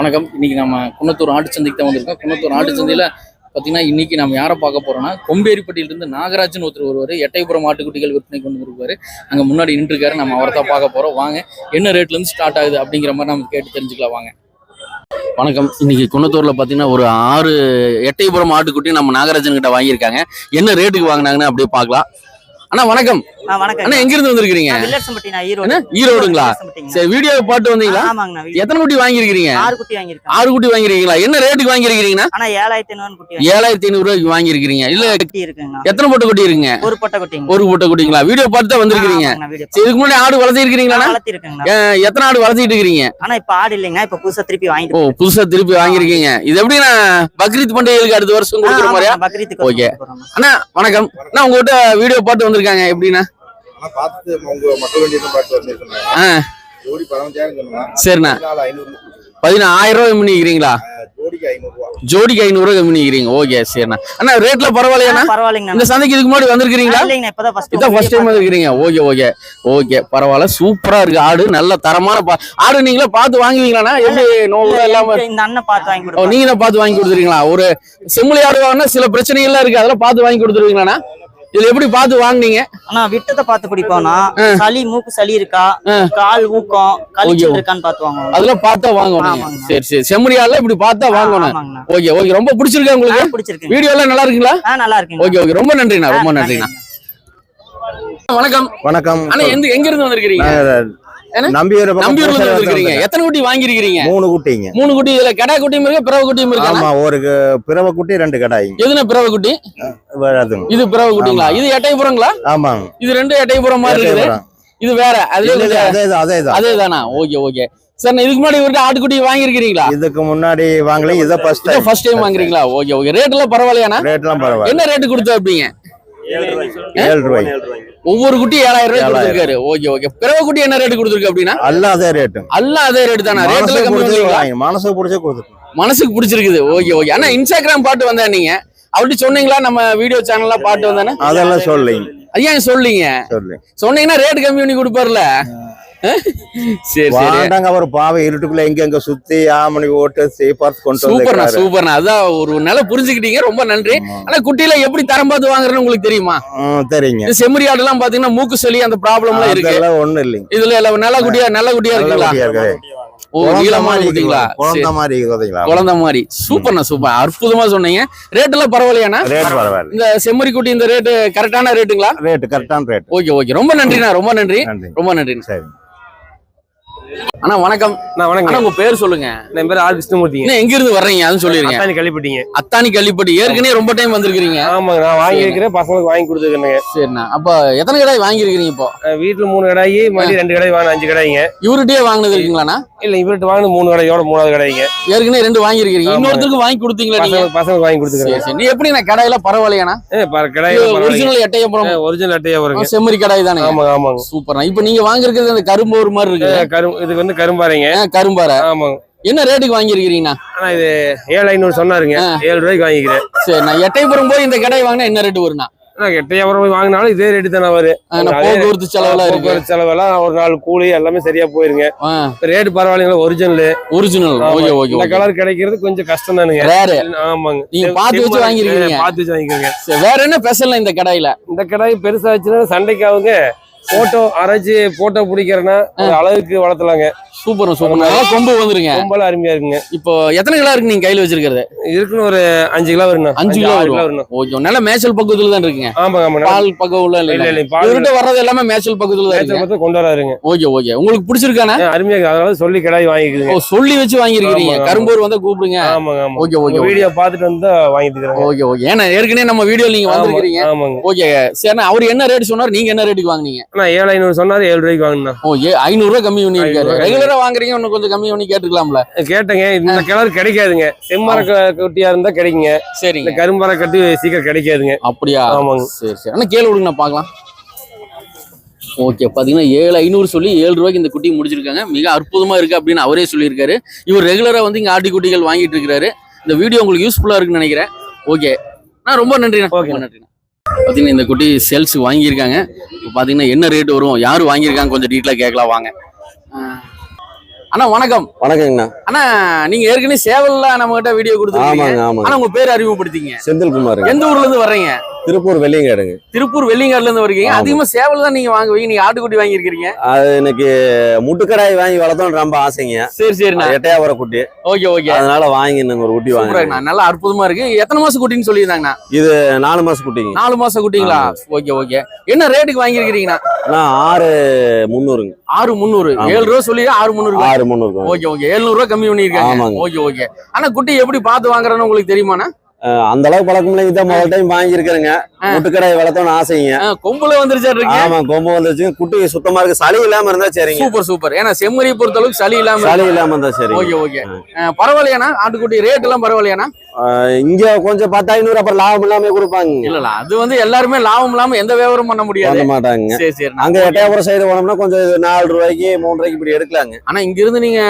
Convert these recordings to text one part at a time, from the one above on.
வணக்கம். இன்னைக்கு நம்ம குன்னத்தூர் ஆட்டுச்சந்தைக்கு தான் வந்திருக்கோம். குன்னத்தூர் ஆட்டுச்சந்தையில் பார்த்தீங்கன்னா இன்னைக்கு நம்ம யாரை பார்க்க போறோம்னா கொம்பேரிப்பட்டியிலிருந்து நாகராஜன் ஒருத்தர் வருவார். எட்டயபுரம் ஆட்டுக்குட்டிகள் விற்பனை கொண்டு வருவார். அங்கே முன்னாடி நின்றுருக்காரு. நம்ம அவரை தான் பார்க்க போகிறோம் வாங்க என்ன ரேட்லேருந்து ஸ்டார்ட் ஆகுது அப்படிங்கிற மாதிரி நம்ம கேட்டு தெரிஞ்சுக்கலாம். வாங்க. வணக்கம். இன்னைக்கு குன்னத்தூர்ல பாத்தீங்கன்னா ஒரு ஆறு எட்டயபுரம் ஆட்டுக்குட்டி நம்ம நாகராஜன் கிட்ட வாங்கியிருக்காங்க. என்ன ரேட்டுக்கு வாங்கினாங்கன்னு அப்படியே பார்க்கலாம். அண்ணா வணக்கம். வணக்கம் அண்ணா எங்க இருந்து வந்திருக்கீங்க நான் வில்லர்சம்பட்டி நான் ஈரோடு? ஈரோடுங்களா? சரி வீடியோ பாட்டு வந்தீங்களா? எத்தனை குட்டி வாங்கியிருக்கிறீங்க? ஆறு குட்டி ஆறு குட்டி வாங்கிருக்கீங்களா என்ன ரேட்டுக்கு வாங்கிருக்கீங்கன்னா ஆனா ஏழாயிரத்தி ஐநூறு குட்டி வாங்கி- ஏழாயிரத்தி ஐநூறு ரூபாய்க்கு வாங்கிருக்கீங்க இல்ல குட்டி எத்தனை போட்ட குட்டி இருக்குங்க? ஒரு பொட்டை குட்டிங்க. ஒரு போட்ட குட்டிங்களா? வீடியோ பார்த்து தான் வந்திருக்கீங்க இதுக்கு முன்னாடி ஆடு வளர்த்தி இருக்கிறீங்களா வளர்த்தி இருக்குங்கண்ணா எத்தனை ஆடு வளர்த்திட்டு இருக்கிறீங்க ஆனா இப்ப ஆடு இல்லைங்க. இப்ப புதுசா திருப்பி ஓ வாங்கிட்டு புதுசா திருப்பி வாங்கிருக்கீங்க இது எப்படின்னா பக்ரீத் பண்டிகைகளுக்கு அடுத்த வருஷம் கொடுக்குற மாதிரியா? பக்ரீத்துக்கு ஓகே. அண்ணா வணக்கம். அண்ணா உங்ககிட்ட வீடியோ பார்த்து வந்திருக்காங்க. எப்படின்னா ஆனா பார்த்து உங்க மக்கள் வண்டி தான் பார்த்து வந்து சொன்னாங்க. ஆ. ஜோடி பதினஞ்சாயிரம் சரிண்ணா. ஐநூறு பதினாயிரம் ரூபாய் பண்ணிக்கிறீங்களா ஜோடிக்கு ஐநூறு ரூபா. ஜோடிக்கு ஐநூறு ரூபாய் பண்ணிக்கிறீங்க ஓகே சரிண்ணா. அண்ணா ரேட்ல பரவாயில்லையாண்ணா? ஆ, பரவாயில்லைங்கண்ணா. இந்த சந்தைக்கு இதுக்கு முன்னாடி ஃபர்ஸ்ட் இதான் ஃபர்ஸ்ட் டைம் வந்திருக்கிறீங்க. ஓகே ஓகே ஓகே பரவாயில்ல. சூப்பரா இருக்கு. ஆடு நல்ல தரமான ஆடு நீங்களே பார்த்து வாங்குவீங்களாண்ணா? எப்படி நோவு இல்லாம? இந்த அண்ணன் பார்த்து வாங்கி ஓ கொடுப்பாங்க நீங்க தான் பார்த்து வாங்கி கொடுத்துருவீங்களா? ஒரு செம்மொழி ஆடு வாங்கினா சில பிரச்சனைகள்லாம் இருக்கு. அதெல்லாம் பார்த்து வாங்கி கொடுத்துருவீங்களாண்ணா? இதுல எப்படி பார்த்து வாங்குனீங்க? ஆனா விட்டத்தை பார்த்து பிடிப்போம்னா சளி மூக்கு சளி இருக்கா. கால் ஊக்கம் கழிச்சல் ஓகே. இருக்கான்னு பார்த்து வாங்குவோம் அதெல்லாம் பார்த்தா வாங்கணும். சரி சரி. செம்மொழி ஆடுல இப்படி பார்த்தா வாங்கணும். Okay okay. ரொம்ப பிடிச்சிருக்கா உங்களுக்கு? ஆ, பிடிச்சிருக்குங்க. வீடியோ எல்லாம் நல்லா இருக்குங்களா? நல்லா இருக்குங்க. Okay okay. ரொம்ப நன்றிண்ணா. ரொம்ப நன்றிண்ணா. வணக்கம். வணக்கம். அண்ணா எந்த எங்க இருந்து வந்திருக்கிறீங்க? என்ன? நம்பியூர் நம்பியூர்ல வந்திருக்கிறீங்க எத்தனை குட்டி வாங்கியிருக்கிறீங்க? மூணு குட்டிங்க. மூணு குட்டி இதுல கடா குட்டியும் இருக்கு பிறவை குட்டியும் இருக்கா? ஆமா ஒரு பிறவை குட்டி ரெண்டு கடாயிங்க எதுனா பிறவை குட்டி? இது பிறவை குட்டிங்களா? இது எட்டயபுரங்களா? ஆமாங்க. இது ரெண்டு எட்டயபுரம் மாதிரி இருக்குது. இது வேற அதே அதே தான். அதே தானா? Okay okay. சார் இதுக்கு முன்னாடி இவர்கிட்ட ஆட்டுக்குட்டி வாங்கியிருக்கிறீங்களா? இதுக்கு முன்னாடி வாங்கல இதை ஃபர்ஸ்ட் இதான் டைம் ஃபர்ஸ்ட் டைம் வாங்குறீங்களா? Okay okay. ரேட் எல்லாம் பரவாயில்லையாண்ணா? ரேட்லாம் பரவாயில்ல. என்ன ரேட்டு கொடுத்தா ஏழு ரூபாய் ஒவ்வொரு குட்டி ஏழாயிரம் ரூபாய். கொடுத்துருக்காரு. Okay okay. பிறவை குட்டி என்ன ரேட் கொடுத்துருக்கு அப்படின்னா? எல்லாம் அதே ரேட்டு எல்லாம் அதே ரேட் தானா? ரேட் எல்லாம் கம்மி பண்ணுவீங்களா மனசு பிடிச்ச கொடுத்துருக்கோம் மனசுக்கு பிடிச்சிருக்குது. Okay okay. அண்ணா இன்ஸ்டாகிராம் பாட்டு வந்தா நீங்க? அவர்கிட்ட சொன்னீங்களா? நம்ம வீடியோ சேனல்லாம் பாட்டு வந்தானே? அதெல்லாம் சொல்லிங்க. ஐயா சொல்லீங்க? சொல்லி சொன்னீங்கன்னா ரேட் கம்மி பண்ணி கொடுப்பாருல. சரி சரி. அவர் பாவை இருட்டுக்குள்ள எங்க எங்க சுத்தி ஆமணி ஓட்டு சீப்பார்த்து கொண்டு சூப்பர்ண்ணா சூப்பர்ண்ணா அதான் ஒரு நல்லா புரிஞ்சுக்கிட்டீங்க. ரொம்ப நன்றி. ஆனா குட்டியில எப்படி தரம் பார்த்து வாங்குறேன்னு உங்களுக்கு தெரியுமா? தெரியுங்க. செம்மறி ஆடுலாம் பாத்தீங்கன்னா மூக்கு சளி அந்த ப்ராப்ளம் எல்லாம் இருக்கு. ஒண்ணும் இல்லைங்க. இதுல எல்லாம் நல்ல குட்டியா நல்ல குட்டியா இருக்குங்களா. ஓ நீளமா. குழந்தை மாதிரி குழந்தை மாதிரி சூப்பர்ண்ணா சூப்பர் அற்புதமா சொன்னீங்க. ரேட் எல்லாம் பரவாயில்லையாண்ணா? ரேட் பரவாயில்ல. இந்த செம்மறி குட்டி இந்த ரேட்டு கரெக்டான ரேட்டுங்களா ரேட் கரெக்டான ரேட் ஓகே ஓகே ரொம்ப நன்றிண்ணா ரொம்ப நன்றி. நன்றி. ரொம்ப நன்றிண்ணா. சரி. அண்ணா வணக்கம். நான் வணக்கம். உங்க பேர் சொல்லுங்க. என் பேர் ஆர் விஷ்ணுமூர்த்திங்க. என்ன எங்க இருந்து வர்றீங்க? அதுவும் சொல்லிருங்க. அத்தானி கழிப்பிட்டீங்க அத்தானி கள்ளிப்பட்டி. ஏற்கனவே ரொம்ப டைம் வந்திருக்கிறீங்க. ஆமாங்க நான் வாங்கியிருக்கிறேன் பசங்களுக்கு வாங்கி கொடுத்துருக்கேங்க சரிண்ணா. அப்ப எத்தனை கடாய் வாங்கியிருக்கிறீங்க இப்போ? வீட்டுல மூணு கடாயி மறுபடியும் ரெண்டு கடாய் வாங்கின அஞ்சு கடாய்ங்க. இவர்கிட்டயே வாங்கினது இருக்குங்களாண்ணா? இல்ல இவர்கிட்ட வாங்கின மூணு கடையோட மூணாவது கடாய்ங்க. ஏற்கனவே ரெண்டு வாங்கியிருக்கிறீங்க. ஆமா. இன்னொருத்தருக்கு வாங்கி கொடுத்தீங்களா நீங்க? பசங்களுக்கு வாங்கி கொடுத்துருக்கேன் நீ எப்படி நான் கடையில பரவாயில்லையாண்ணா? கடாய் ஒரிஜினல் எட்டயபுரம் ஒரிஜினல் அட்டையா வருங்க செம்மறி கடாய் தானே ஆமாங்க ஆமாங்க. சூப்பர்ண்ணா. இப்போ நீங்க வாங்கிருக்கிறது அந்த கரும்பு ஒரு மாதிரி இருக்கு அஹ் கரும் இதுக்கு வந்து கரும்பாறைங்க. கரும்பாறை. ஆமாங்க என்ன ரேட்டுக்கு வாங்கியிருக்கிறீங்கண்ணா? ஆனா இது ஏழு ஐநூறு சொன்னாருங்க. ஏழு ரூபாய்க்கு வாங்கிக்கிறேன். சரி நான் எட்டயபுரம் போய் இந்த கடாய் வாங்கினா என்ன ரேட்டு வருண்ணா? எட்டையாபுரம் போய் வாங்கினாலும் இதே ரேட்டு தானே வரும். போக்குவரத்து செலவெல்லாம் இருக்கு. போக்குவரத்து செலவெல்லாம் ஒரு நாள் கூலி எல்லாமே சரியா போயிருங்க. ரேட்டு பரவாயில்லைங்களா? ஒரிஜினல் ஒரிஜினல் ஓகே ஓகே இந்த கலர் கிடைக்கிறது கொஞ்சம் கஷ்டம் தானுங்க. ஆமாங்க. நீங்க பார்த்து வச்சு வாங்கியிருக்கீங்க. பார்த்து வச்சு வாங்கிக்கிறீங்க சரி, வேற என்ன ஸ்பெஷல் இந்த கடாயில? இந்த கடாய் பெருசா வச்சுன்னா சண்டைக்கு அவங்க போட்டோ அரைச்சு போட்டோ பிடிக்கிறேன்னா அளவுக்கு வளர்த்தலாங்க. Super super. நல்லா கொம்பு வந்துருங்க. ரொம்பலாம் அருமையா இருக்குங்க. இப்போ எத்தனை கிலோ இருக்கு நீங்க கையில வச்சிருக்கிறது? இருக்குன்னு ஒரு அஞ்சு கிலோ வரணும் அஞ்சு கிலோ வரும். வரணும் ஓகே நல்ல மேய்ச்சல் பக்கத்துல தான் இருக்குங்க. ஆமாங்க ஆமாங்க. பால் பக்கம் உள்ள இல்ல இல்ல இவர்கிட்ட வர்றது எல்லாமே மேய்ச்சல் பக்கத்துல தான் இருக்கு கொண்டு வராருங்க ஓகே ஓகே. உங்களுக்கு பிடிச்சிருக்கானே? அருமையா இருக்கு. அதனால சொல்லி கடாய் ஓ வாங்கிக்குதுங்க சொல்லி வச்சு வாங்கியிருக்கிறீங்க. ஆமா, ஆமா. கரும்பூர் வந்தா கூப்பிடுங்க. ஆமாங்க ஆமா ஓகே ஓகே வீடியோ பார்த்துட்டு வந்து வாங்கிட்டுக்கிறேங்க ஓகே ஓகே. ஏன்னா ஏற்கனவே நம்ம வீடியோ நீங்க வந்திருக்கிறீங்க. ஆமாங்க. ஓகே சரிண்ணா. அவர் என்ன ரேட் சொன்னார் நீங்க என்ன ரேட்டுக்கு வாங்குனீங்க? ஆனா ஏழு ஐநூறு சொன்னாரு ஏழு ரூபாய்க்கு வாங்கினா ஓ ஏ ஐநூறு ரூபாய் கம்மி பண்ணி இருக்காரு ஐநூறு ரெகுலரா வாங்குறீங்க இன்னும் கொஞ்சம் கம்மி பண்ணி கேட்டுக்கலாம்ல. கேட்டேங்க இந்த கிளறு கிடைக்காதுங்க. செம்மர குட்டியா இருந்தா கிடைக்குங்க. இந்த சரிங்க கரும்பரை கட்டி சீக்கிரம் கிடைக்காதுங்க. அப்படியா? ஆமாங்க. சரி சரி. அண்ணா கேளு விடுங்க நான் பார்க்கலாம். ஓகே பார்த்தீங்கன்னா ஏழு ஐநூறு சொல்லி ஏழு ரூபாய்க்கு இந்த குட்டி முடிச்சிருக்காங்க. மிக அற்புதமா இருக்கு அப்படின்னு அவரே சொல்லியிருக்காரு. இவர் ரெகுலரா வந்து இங்க ஆட்டி குட்டிகள் வாங்கிட்டு இருக்கிறாரு. இந்த வீடியோ உங்களுக்கு யூஸ்ஃபுல்லா இருக்குன்னு நினைக்கிறேன். ஓகே. நான் ரொம்ப நன்றிண்ணா. ரொம்ப நன்றிண்ணா. பார்த்தீங்கன்னா இந்த குட்டி சேல்ஸ் வாங்கியிருக்காங்க. இப்போ பார்த்தீங்கன்னா என்ன ரேட் வரும் யார் வாங்கியிருக்காங்க கொஞ்சம் டீட்டெயிலாக கேட்கலாம் வாங்க. அண்ணா வணக்கம். வணக்கங்கண்ணா. அண்ணா நீங்க ஏற்கனவே சேவல்ல நம்ம கிட்ட வீடியோ கொடுத்துருக்கீங்க. ஆமாங்க ஆனா உங்க பேர் அறிமுகப்படுத்திங்க செந்தில்குமாருங்க. எந்த ஊர்ல இருந்து வர்றீங்க? திருப்பூர் வெள்ளியங்காடுங்க. திருப்பூர் வெள்ளிங்காடுல இருந்து வரீங்க ஆமா. அதிகமா சேவல் தான் நீங்க வாங்குவீங்க. நீங்க ஆட்டுக்குட்டி வாங்கியிருக்கீங்க அது எனக்கு முட்டுக்கடாய் வாங்கி வளர்த்தோம் ரொம்ப ஆசைங்க. சரி சரிண்ணா எட்டையாவர குட்டி. Okay okay. அதனால வாங்கி நாங்க ஒரு குட்டி சூப்பராண்ணா நல்லா அற்புதமா இருக்கு. எத்தனை மாசம் குட்டின்னு சொல்லியிருந்தாங்கண்ணா? இது நாலு மாசம் குட்டிங்க. நாலு மாசம் குட்டிங்களா? Okay okay. என்ன ரேட்டுக்கு வாங்கியிருக்கிறீங்கண்ணா? ஆறு முந்நூறுங்க. ஆறு முந்நூறு. ஏழு ரூபா சொல்லி ஆறு முந்நூறு ஆறு முந்நூறு ஓகே ஓகே. எழுநூறு ரூபா கம்மி பண்ணிருக்காங்க ஆமாங்க. Okay okay. ஆனா குட்டி எப்படி பார்த்து வாங்குறேன்னு உங்களுக்கு தெரியுமாண்ணா? அந்த அளவுக்கு பழக்கம் இல்லைங்க. இதான் முதல் டைம் வாங்கியிருக்கிறேங்க. முட்டுக்கடாய் வளர்த்தோம்னு ஆசைங்க. கொம்புல வந்துருச்சா ஆமா கொம்பு வந்துருச்சு. குட்டி சுத்தமா இருக்கு. சளி இல்லாம இருந்தா சரிங்க. Super super. ஏன்னா செம்மறியை பொறுத்த அளவுக்கு சளி இல்லாம சளி இல்லாம இருந்தா சரிங்க. Okay okay. பரவாயில்லையாண்ணா? ஆட்டுக்குட்டி ரேட் எல்லாம் பரவாயில்லையாண்ணா? இங்க கொஞ்சம் பத்து ஐநூறு அப்புறம் லாபம் இல்லாம கொடுப்பாங்க. இல்ல அது வந்து எல்லாருமே லாபம் இல்லாம எந்த வியாபாரம் பண்ண முடியாது. மாட்டாங்க. சரி சரி அங்க எட்டயபுரம் சைடு போனோம்னா கொஞ்சம் இது நாலு ரூபாய்க்கு மூணு ரூபாய்க்கு இப்படி எடுக்கலாங்க. ஆனா இங்க இருந்து நீங்க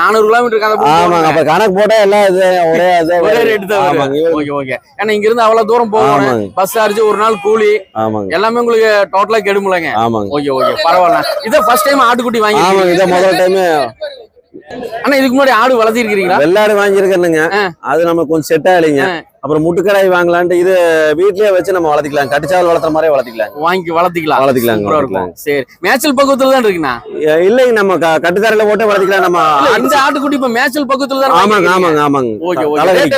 நானூறு கிலோமீட்டர் ஆமாங்க அப்ப கணக்கு போட்டா எல்லாம் இது ஒரே இது ஒரே ரேட் தான் ஓகே ஓகே. ஏன்னா இங்க இருந்து அவ்வளவு தூரம் போகணும். பஸ் சார்ஜ் ஒரு நாள் கூலி. ஆமாங்க. எல்லாமே உங்களுக்கு டோட்டலா கெடுமுலங்க. ஆமாங்க. Okay okay. பரவாயில்ல. இதான் ஃபர்ஸ்ட் டைம் ஆட்டுக்குட்டி வாங்கி ஆமாங்க இதை முதல் டைம் ஆனா இதுக்கு முன்னாடி ஆடு வளர்த்திருக்கீங்களா வெள்ளாடு வாங்கியிருக்கேனுங்க அது நமக்கு கொஞ்சம் செட் ஆகலைங்க. அப்புறம் முட்டுக்கடாய் வாங்கலான்ட்டு இது வீட்லயே வச்சு நம்ம வளர்த்திக்கலாம். கட்டிச்சாவல் வளர்த்துற மாதிரியே வளர்த்திக்கலாம். வாங்கி வளர்த்திக்கலாம். இருக்கும். சரி. மேய்ச்சல் பக்கத்துல தான் இருக்குண்ணா? வளர்த்திக்கலாம் இல்லைங்க நம்ம கட்டுத்தரையில போட்டு வளர்த்திக்கலாம். நம்ம இந்த ஆட்டுக்குட்டி இப்ப மேய்ச்சல் பக்கத்துல தான் ஆமாங்க ஆமாங்க ஆமாங்க. ஓகே.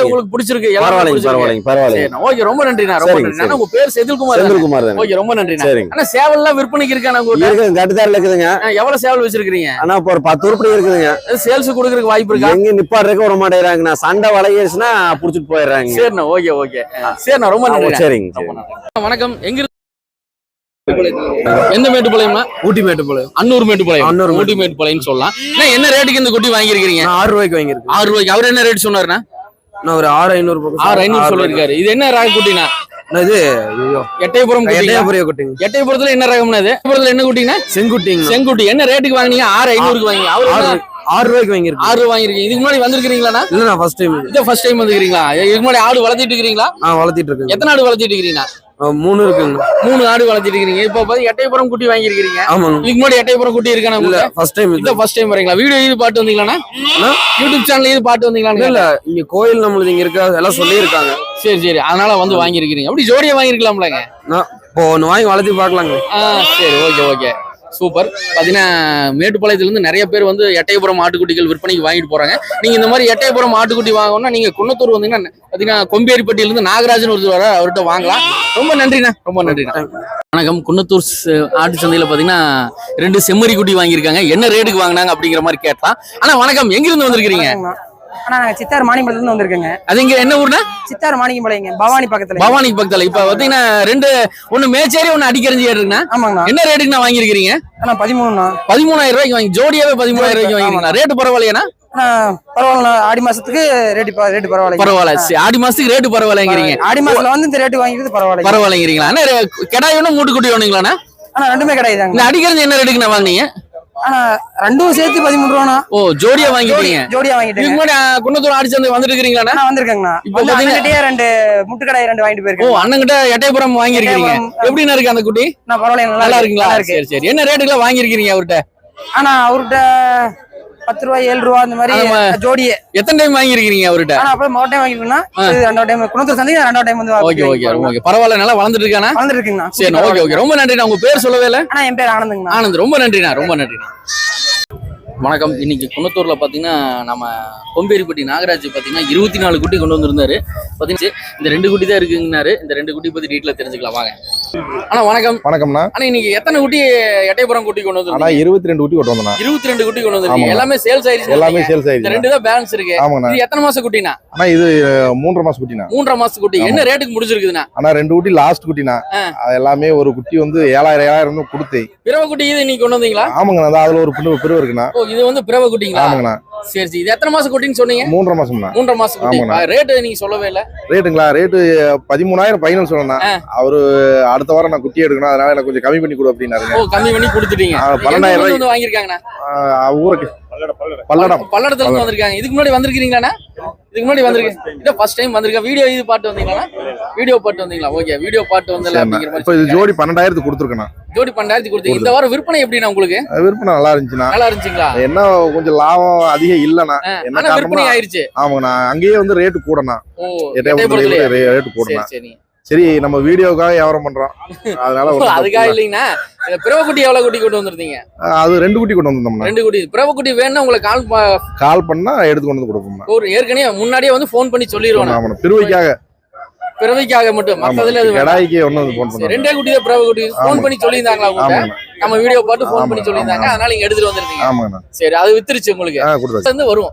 உங்களுக்கு பிடிச்சிருக்கு எல்லாமே பரவாயில்லைங்க. பரவாயில்லைங்க பரவாயில்லைங்க. சரிண்ணா ஓகே ரொம்ப நன்றிண்ணா ரொம்ப சரிங்க, நன்றி அண்ணா, உங்க பேர்? செந்தில்குமார் தானே? ஓகே ரொம்ப நன்றிண்ணா. சரிங்க. அண்ணா சேவல்லாம் விற்பனைக்கு இருக்காண்ணா உங்க ஊர்ல? இருக்குங்க கட்டுத்தரையில இருக்குதுங்க. எவ்வளவு சேவல் வச்சிருக்கீங்க ஆனா இப்போ ஒரு பத்து உருப்படி இருக்குதுங்க. சேல்ஸ் கொடுக்கறதுக்கு வாய்ப்பு இருக்கா? எங்க நிப்பாடுறதுக்கு விட மாட்டேங்கிறாங்கண்ணா. சண்டை வளையிருச்சுன்னா புடிச்சிட்டு போயிடுறாங்க. சரிண்ணா ஓகே ஓகே. சரிண்ணா ரொம்ப நன்றி சரிங்க சரி வணக்கம். எங்க எந்த மேட்டுப்பாளையம்னா ஊட்டி மேட்டுப்பாளையம் அன்னூர் மேட்டுப்பாளையம் அன்னூர் ஊட்டி மேட்டுப்பாளையம் சொல்லலாம். என்ன ரேட்டுக்கு இந்த குட்டி வாங்கியிருக்கீங்க நான் ஆறு ரூபாய்க்கு வாங்கியிருக்கேன். ஆறு ரூபாய்க்கு. அவர் என்ன ரேட் சொன்னாருண்ணா? நான் ஒரு ஆறு ஐநூறு ஆறு ஐநூறு சொல்லியிருக்காரு. இது என்ன ரக குட்டினா இது எட்டயபுரம் குட்டிங்க. எட்டயபுரத்துல என்ன ரகம்னா இது? எட்டயபுரத்துல என்ன குட்டிங்கன்னா செங்குட்டிங்க செங்குட்டி. என்ன ரேட்டுக்கு வாங்குனீங்க? ஆறு ஐநூறுக்கு வாங்கி அவர் ஆறு ரூபாய்க்கு வாங்கியிருக்கேன் ஆறு ரூபா வாங்கிருக்கீங்க இதுக்கு முன்னாடி வந்திருக்கீங்களா இல்ல நான் ஃபர்ஸ்ட் டைம் இதை ஃபர்ஸ்ட் டைம் வந்துக்கிறீங்களா இதுக்கு முன்னாடி ஆடு வளர்த்திட்டு இருக்கிறீங்களா? நான் வளர்த்திட்டு இருக்கேன் எத்தனை ஆடு வளர்த்திட்டு இருக்கிறீங்களா மூணு இருக்குங்க. மூணு ஆடு வளர்த்திட்டு இருக்கீங்க இப்போ பார்த்து எட்டயபுரம் குட்டி வாங்கியிருக்கீங்க ஆமாங்க. இதுக்கு முன்னாடி எட்டயபுரம் குட்டி இருக்கானா இல்ல ஃபர்ஸ்ட் டைம் இது இதை. ஃபர்ஸ்ட் டைம் வரீங்களா? வீடியோ இது பாட்டு வந்தீங்களா யூடியூப் சேனல் இது பாட்டு இல்ல வந்தீங்களா இல்ல இங்க கோயில் நம்மளுக்கு இங்க இருக்கா எல்லாம் சொல்லியிருக்காங்க. சரி சரி. அதனால வந்து வாங்கியிருக்கிறீங்க. அப்படி ஜோடியா வாங்கியிருக்கலாம்லங்க. நான் இப்போ ஒன்று வாங்கி வளர்த்தி பார்க்கலாங்க. ஆ சரி ஓகே ஓகே. சூப்பர். பார்த்தீங்கன்னா மேட்டுப்பாளையத்துலேருந்து நிறைய பேர் வந்து எட்டயபுரம் ஆட்டுக்குட்டிகள் விற்பனைக்கு வாங்கிட்டு போறாங்க. நீங்க இந்த மாதிரி எட்டயபுரம் ஆட்டுக்குட்டி வாங்கணும்னா நீங்க குன்னத்தூர் வந்தீங்கன்னா பார்த்தீங்கன்னா கொம்பேரிப்பட்டியிலேருந்து நாகராஜன் ஒருத்தர் வர அவர்கிட்ட வாங்கலாம். ரொம்ப நன்றிண்ணா ரொம்ப நன்றிண்ணா. வணக்கம். குன்னத்தூர் ஆட்டு சந்தையில் பார்த்தீங்கன்னா ரெண்டு செம்மறி குட்டி வாங்கியிருக்காங்க. என்ன ரேட்டுக்கு வாங்கினாங்க அப்படிங்கிற மாதிரி கேட்டலாம். ஆனா வணக்கம். எங்கிருந்து வந்திருக்கிறீங்க? ஆனா நாங்க சித்தார் மாணிக்கம்பாளையத்துல இருந்து வந்திருக்கேங்க. அது இங்க என்ன ஊர்னா? சித்தார் மாணிக்கம்பாளையங்க பவானி பக்கத்துல. பவானிக்கு பக்கத்துல. இப்ப பாத்தீங்கன்னா ரெண்டு ஒண்ணு மேச்சேரி ஒண்ணு அடிக்கறிஞ்சி இருக்குண்ணா ஆமாங்கண்ணா. என்ன ரேட்டுக்கு நான் வாங்கியிருக்கிறீங்க? ஆனா பதிமூணுண்ணா. பதிமூணாயிரம் ரூபாய்க்கு வாங்கி ஜோடியாவே பதிமூணாயிரம் ரூபாய்க்கு வாங்கிருக்கீங்களா ரேட்டு பரவாயில்லையாண்ணா? ஆனா பரவாயில்லண்ணா. ஆடி மாசத்துக்கு ரேட்டு ரேட்டு பரவாயில்ல. பரவாயில்ல ஆடி மாசத்துக்கு ரேட்டு பரவாயில்லைங்கிறீங்க. ஆடி மாசத்துல வந்து இந்த ரேட்டு வாங்கிக்கிறது பரவாயில்ல பரவாயில்லைங்கிறீங்களா? அண்ணா கெடாய் ஒண்ணு மூட்டுக்குட்டி ஒண்ணுங்களாண்ணா? ஆனா ரெண்டுமே கிடையாதுங்க இந்த அடிக்கறிஞ்சி என்ன ரேட்டுக்கு நான் வாங்குனீங்க? ஆனா ரெண்டும் சேர்த்து பதிமூணு ரூபாண்ணா. ஓ ஜோடியா வாங்கிட்டீங்க. ஜோடியா இதுக்கு வாங்கிட்டேங்க முன்னாடி குன்னத்தூர் ஆடி சந்தை வந்துட்டு ஆனா வந்திருக்கேங்கண்ணா. இப்ப வந்து பாத்தீங்க- அண்ணன்கிட்டயே ரெண்டு முட்டுக்கடாய் ரெண்டு வாங்கிட்டு ஓ போயிருக்கேன் அண்ணங்கிட்ட எட்டயபுரம் வாங்கியிருக்கிறீங்க. எட்டயபுரம், எப்படிண்ணா இருக்கு அந்த குட்டி? நான் பரவாயில்ல நல்லா இருக்குங்களா? சரி சரி. என்ன ரேட்டுக்குலாம் வாங்கியிருக்கிறீங்க அவர்கிட்ட? ஆனா அவர்கிட்ட பத்து ரூபாய் ஏழு ரூபா அந்த மாதிரி. ஜோடியே. எத்தனை டைம் வாங்கியிருக்கிறீங்க அவர்கிட்ட? ஆனா அப்ப முதல் டைம் வாங்கிருக்கேன்னா இது ரெண்டாவது டைம் குணத்தூர் சந்தை ரெண்டாவது டைம் வந்து ஓகே ஓகே ஓகே. பரவாயில்ல நல்லா வளர்ந்துட்டு இருக்கானா? வளர்ந்துட்டு இருக்குங்கண்ணா சரி ஓகே ஓகே. ரொம்ப நன்றிண்ணா. உங்க பேர் சொல்லவே இல்லை? ஆனா என் பேர் ஆனந்துங்கண்ணா. ஆனந்த் ரொம்ப நன்றிண்ணா ரொம்ப நன்றிண்ணா. வணக்கம். இன்னைக்கு குன்னத்தூர்ல பாத்தீங்கன்னா நம்ம கொம்பேரிப்பட்டி நாகராஜ் பாத்தீங்கன்னா இருபத்தி நாலு குட்டி கொண்டு வந்திருந்தாரு. பாத்தீங்கன்னா இந்த ரெண்டு குட்டி தான் இருக்குங்கனாரு இந்த ரெண்டு குட்டி பத்தி டீட்டெயில தெரிஞ்சுக்கலாம். வாங்க. அண்ணா வணக்கம். வணக்கம்ண்ணா. ஆனா இன்னைக்கு எத்தனை குட்டி எட்டயபுரம் குட்டி கொண்டு ஆனா வந்திருக்கீங்க? இருபத்தி ரெண்டு குட்டி கொண்டு வந்தோண்ணா. இருபத்தி ரெண்டு குட்டி கொண்டு ஆமாங்க. எல்லாமே சேல்ஸ் ஆயிருச்சு எல்லாமே சேல்ஸ் இந்த ஆயிடுச்சு. ரெண்டு தான் பேலன்ஸ் இருக்கு. ஆமாங்கண்ணா. இது எத்தனை மாசம் குட்டினா ஆனா இது மூன்றரை மாசம் குட்டிண்ணா. மூன்றரை மாசம் குட்டி. என்ன ரேட்டுக்கு முடிஞ்சிருக்குதுண்ணா? ஆனா ரெண்டு குட்டி லாஸ்ட். அது எல்லாமே ஒரு குட்டி வந்து ஏழாயிரம் ஏழாயிரம் கொடுத்து பிறவ குட்டி இது இன்னைக்கு கொண்டு வந்தீங்களா? ஆமாங்கண்ணா அதுல ஒரு பிரிவு பிரிவு இருக்குண்ணா. ஓ இது வந்து பிறவ குட்டிங்களா? ஆமாங்கண்ணா. சரி சரி. இது எத்தனை மாசம் குட்டின்னு சொன்னீங்க? மூன்றரை மாசம்ண்ணா. மூன்றரை மாசம் குட்டி. ஆமாண்ணா. ரேட்டு நீங்க சொல்லவே இல்ல. ரேட்டுங்களா ரேட்டு பதிமூணாயிரம் பைனல் ஆ. அவரு அடுத்த வாரம் நான் குட்டி எடுக்கணும் அதனால எனக்கு கொஞ்சம் கம்மி பண்ணி கொடு அப்படின்னாருங்க. ஓ கம்மி பண்ணி கொடுத்துட்டீங்க. பன்னெண்டாயிரம் இருந்து வாங்கியிருக்காங்கண்ணா. ஊருக்கு. பல்லடம். பல்லடத்துல இருந்து வந்திருக்காங்க. இதுக்கு முன்னாடி வந்திருக்கீங்களாண்ணா இதுக்கு முன்னாடி வந்திருக்கேன் இதான் ஃபர்ஸ்ட் டைம் வந்திருக்கேன் வீடியோ இது பாட்டு வந்தீங்களா வீடியோ பாட்டு வந்தீங்களா? ஓகே வீடியோ பாட்டு வந்தல. அப்படிங்கிற இப்ப இது மாதிரி ஜோடி பன்னெண்டாயிரத்துக்கு கொடுத்துருக்கேண்ணா. ஜோடி பன்னெண்டாயிரத்தி கொடுத்தீங்க. இந்த வாரம் விற்பனை எப்படிண்ணா உங்களுக்கு? விற்பனை நல்லா இருந்துச்சுண்ணா. நல்லா இருந்துச்சுங்களா? என்ன கொஞ்சம் லாபம் அதிகம் இல்லைண்ணா. என்ன விற்பனை ஆயிருச்சு. ஆமாங்கண்ணா. அங்கேயே வந்து ரேட்டு கூடண்ணா. ரேட்டு சரி கூடண்ணா சரி நம்ம வீடியோக்காக வியாபாரம் பண்றோம். அதனால அதுக்காக இல்ல. இல்லைங்கண்ணா. பிறவக்குட்டி எவ்வளவு குட்டி கொண்டு வந்திருந்தீங்க? அது ரெண்டு குட்டி கொண்டு வந்தோம்னா ரெண்டு குட்டி. பிறவக்குட்டி வேணும்னா உங்களுக்கு கால் கால் பண்ணா எடுத்து கொண்டு வந்து கொடுப்போம்ண்ணா. ஒரு ஏற்கனவே முன்னாடியே வந்து ஃபோன் பண்ணி சொல்லிடுவோம் ஆமாண்ணா பிறவைக்காக. பிறவைக்காக மட்டும். ஆமா மத்ததுல. கடாய்க்கு ஒண்ணு போன் சரி, பண்ணுவோம் ரெண்டே குட்டி தான் பிறவை குட்டி. ஃபோன் ஆமா. பண்ணி சொல்லியிருந்தாங்களா ஆமாண்ணா. நம்ம வீடியோ பார்த்து ஃபோன் பண்ணி ஆமா, சொல்லியிருந்தாங்க. ஆமா. அதனால நீங்க எடுத்துட்டு வந்திருந்தீங்க. ஆமாண்ணா. சரி அது வித்துருச்சு உங்களுக்கு. வந்து ஏ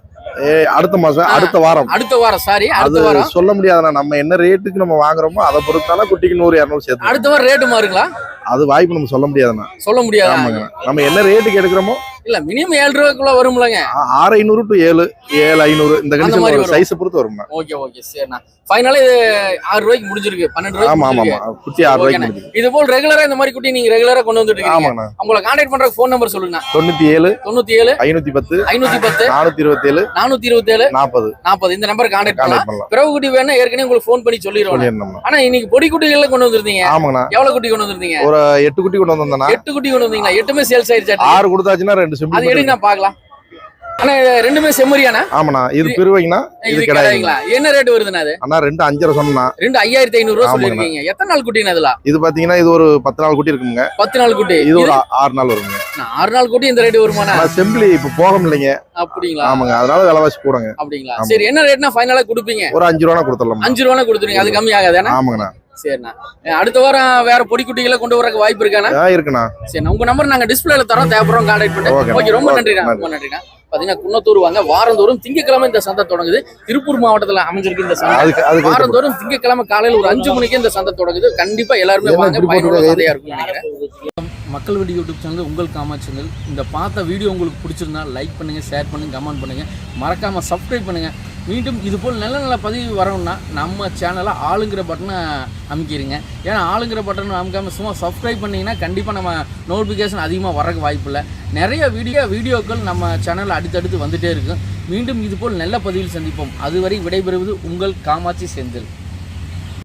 அடுத்த மாசம். அடுத்த வாரம். அடுத்த வாரம் சாரி அடுத்த வாரம். சொல்ல முடியாதுண்ணா. நம்ம என்ன ரேட்டுக்கு நம்ம வாங்குறோமோ அதை பொறுத்தாலும் குட்டிக்கு நூறு இரநூறு சேர்த்து அடுத்த வாரம் ரேட்டு மாறுங்களா? அது வாய்ப்பு நம்ம சொல்ல முடியாதுண்ணா. சொல்ல முடியாது? நம்ம என்ன ரேட்டுக்கு எடுக்கிறோமோ இல்ல மினிமம் ஏழு ரூபாய்க்குள்ள வரும்லங்க. ஆறு ஐநூறு டு ஏழு ஏழு ஐநூறு இந்த கண்டிஷன் வரும். சைஸ் பொறுத்து வரும்ண்ணா ஓகே ஓகே சரிண்ணா. ஃபைனலா இது ஆறு ரூபாய்க்கு முடிஞ்சிருக்கு பன்னெண்டு ரூபாய்க்கு ஆமா ஆமா குட்டி ஆறு ரூபாய்க்கு இது போல் ரெகுலரா இந்த மாதிரி குட்டி நீங்க ரெகுலரா கொண்டு வந்துட்டு இருக்கீங்க. உங்களை கான்டாக்ட் பண்ற ஃபோன் நம்பர் சொல்லுங்க தொண்ணூத்தி ஏழு தொண்ணூத்தி ஏழு ஐநூத்தி பத்து ஐநூத்தி பத்து நானூத்தி இருபத்தி ஏழு நானூத்தி இருபத்தி ஏழு நாற்பது. நாற்பது. இந்த நம்பர் கான்டாக்ட் பண்ணலாம். பிறகு குட்டி வேணா ஏற்கனவே உங்களுக்கு ஃபோன் பண்ணி சொல்லிடுவோம். ஆனா இன்னைக்கு பொடி குட்டிகள்ல கொண்டு வந்திருந்தீங்க. ஆமாங்கண்ணா. எவ்வளவு குட்டி கொண்டு வந்திருந்தீங்க? ஒரு எட்டு குட்டி கொண்டு வந்தோம்னா எட்டு குட்டி கொண்டு வந்தீங்களா? எட்டுமே சேல்ஸ் ஆயிருச்சா ஆறு கொடுத்தாச்சுன்னா ரெண்டு அது சிம்பிள் எடுங்க நான் பார்க்கலாம். இது ரெண்டுமே செம்மறியானா ஆமாண்ணா இது பிரிவைங்கண்ணா இது கிடையாதுங்களா? என்ன ரேட் வருதுண்ணா அது? அண்ணா ரெண்டு அஞ்சரை சொன்னா ரெண்டு ஐயாயிரத்தி ஐநூறு ரூபா. சொல்லிருக்கீங்க எத்தனை நாள் குட்டின்னு அதுல இது பாத்தீங்கன்னா இது ஒரு பத்து நாள் குட்டி இருக்குங்க. பத்து நாள் குட்டி. இது ஒரு ஆறு நாள் வருங்க. ஆறு நாள் குட்டி இந்த ரேட் வருமாண்ணா? செம்பிளி இப்ப போக முடியலைங்க அப்படிங்களா? ஆமாங்க அதனால விலைவாசி கூடங்க. அப்படிங்களா. சரி என்ன ரேட்னா ஃபைனலா கொடுப்பீங்க? ஒரு அஞ்சு ரூபா கொடுத்துடலாம் அஞ்சு ரூபா கொடுத்துருங்க அது கம்மி ஆகாதானே ஆமாங்கண்ணா. சரிண்ணா. அடுத்த வாரம் வேற பொடி குட்டிகளை கொண்டு வரக்கு வாய்ப்பு இருக்காண்ணா? ஆ இருக்குண்ணா. சரி உங்க நம்பர் நாங்க டிஸ்பிளேல தரோம் தேவைப்படுறோம் கான்டாக்ட் பண்ணிட்டு. ஓகே ரொம்ப நன்றிண்ணா நன்றி. ரொம்ப நன்றிண்ணா. பாத்தீங்கன்னா குன்னத்தூர் வாங்க. வாரந்தோறும் திங்கக்கிழமை இந்த சந்தை தொடங்குது. திருப்பூர் மாவட்டத்துல அமைஞ்சிருக்கு இந்த சந்தை. வாரந்தோறும் திங்கக்கிழமை காலையில ஒரு அஞ்சு மணிக்கு இந்த சந்தை தொடங்குது. கண்டிப்பா எல்லாருமே வாங்க பயனுள்ள? சந்தையா இருக்கும் நினைக்கிறேன். மக்கள் வீடியோ யூடியூப் சேனல் உங்கள் காமாட்சிங்கள் இந்த பார்த்த வீடியோ உங்களுக்கு பிடிச்சிருந்தா லைக் பண்ணுங்க ஷேர் பண்ணுங்க கமெண்ட் பண்ணுங்க. மறக்காம சப்ஸ்கிரைப் பண்ணுங்க. மீண்டும் இதுபோல் நல்ல நல்ல பதிவு வரணும்னா நம்ம சேனலை ஆளுங்கிற பட்டனை அமைக்கிருங்க. ஏன்னா ஆளுங்கிற பட்டன் அமைக்காமல் சும்மா சப்ஸ்கிரைப் பண்ணிங்கன்னா கண்டிப்பாக நம்ம நோட்டிஃபிகேஷன் அதிகமாக வரக்கு வாய்ப்பு இல்லை. நிறைய வீடியோ வீடியோக்கள் நம்ம சேனலில் அடுத்தடுத்து வந்துகிட்டே இருக்கும். மீண்டும் இதுபோல் நல்ல பதிவில் சந்திப்போம். அதுவரை விடைபெறுவது உங்கள் காமாட்சி செந்தில்.